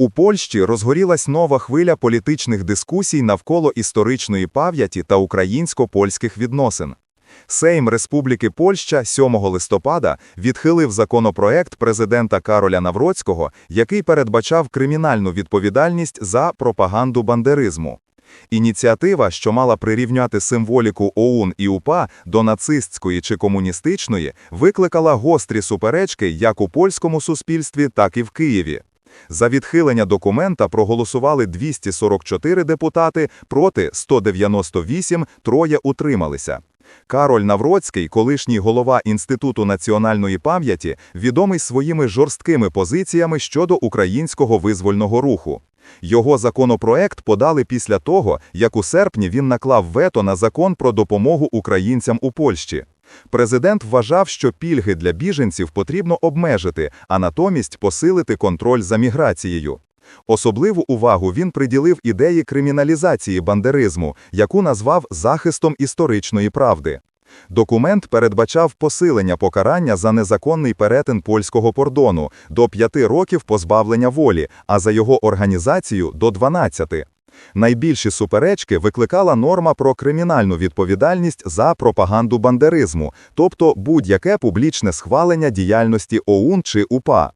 У Польщі розгорілась нова хвиля політичних дискусій навколо історичної пам'яті та українсько-польських відносин. Сейм Республіки Польща 7 листопада відхилив законопроект президента Кароля Навроцького, який передбачав кримінальну відповідальність за пропаганду бандеризму. Ініціатива, що мала прирівняти символіку ОУН і УПА до нацистської чи комуністичної, викликала гострі суперечки як у польському суспільстві, так і в Києві. За відхилення документа проголосували 244 депутати, проти 198, троє утрималися. Кароль Навроцький, колишній голова Інституту національної пам'яті, відомий своїми жорсткими позиціями щодо українського визвольного руху. Його законопроект подали після того, як у серпні він наклав вето на закон про допомогу українцям у Польщі. Президент вважав, що пільги для біженців потрібно обмежити, а натомість посилити контроль за міграцією. Особливу увагу він приділив ідеї криміналізації бандеризму, яку назвав захистом історичної правди. Документ передбачав посилення покарання за незаконний перетин польського кордону до 5 років позбавлення волі, а за його організацію – до 12. Найбільші суперечки викликала норма про кримінальну відповідальність за пропаганду бандеризму, тобто будь-яке публічне схвалення діяльності ОУН чи УПА.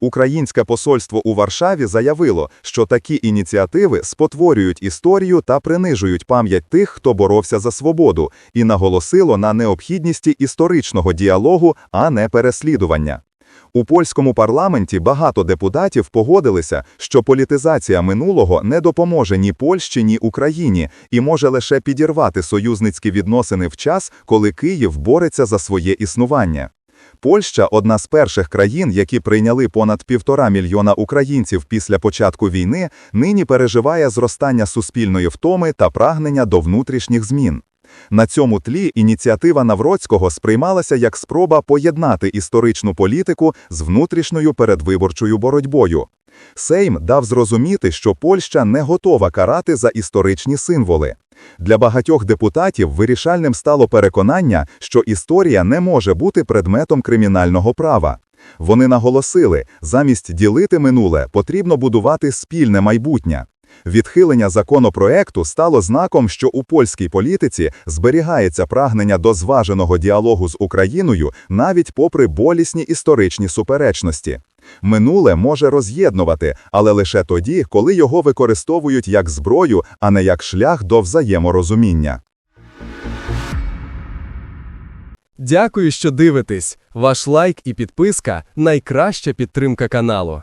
Українське посольство у Варшаві заявило, що такі ініціативи спотворюють історію та принижують пам'ять тих, хто боровся за свободу, і наголосило на необхідності історичного діалогу, а не переслідування. У польському парламенті багато депутатів погодилися, що політизація минулого не допоможе ні Польщі, ні Україні і може лише підірвати союзницькі відносини в час, коли Київ бореться за своє існування. Польща одна з перших країн, які прийняли понад півтора мільйона українців після початку війни, нині переживає зростання суспільної втоми та прагнення до внутрішніх змін. На цьому тлі ініціатива Навроцького сприймалася як спроба поєднати історичну політику з внутрішньою передвиборчою боротьбою. Сейм дав зрозуміти, що Польща не готова карати за історичні символи. Для багатьох депутатів вирішальним стало переконання, що історія не може бути предметом кримінального права. Вони наголосили, замість ділити минуле потрібно будувати спільне майбутнє. Відхилення законопроекту стало знаком, що у польській політиці зберігається прагнення до зваженого діалогу з Україною навіть попри болісні історичні суперечності. Минуле може роз'єднувати, але лише тоді, коли його використовують як зброю, а не як шлях до взаєморозуміння. Дякую, що дивитесь. Ваш лайк і підписка найкраща підтримка каналу.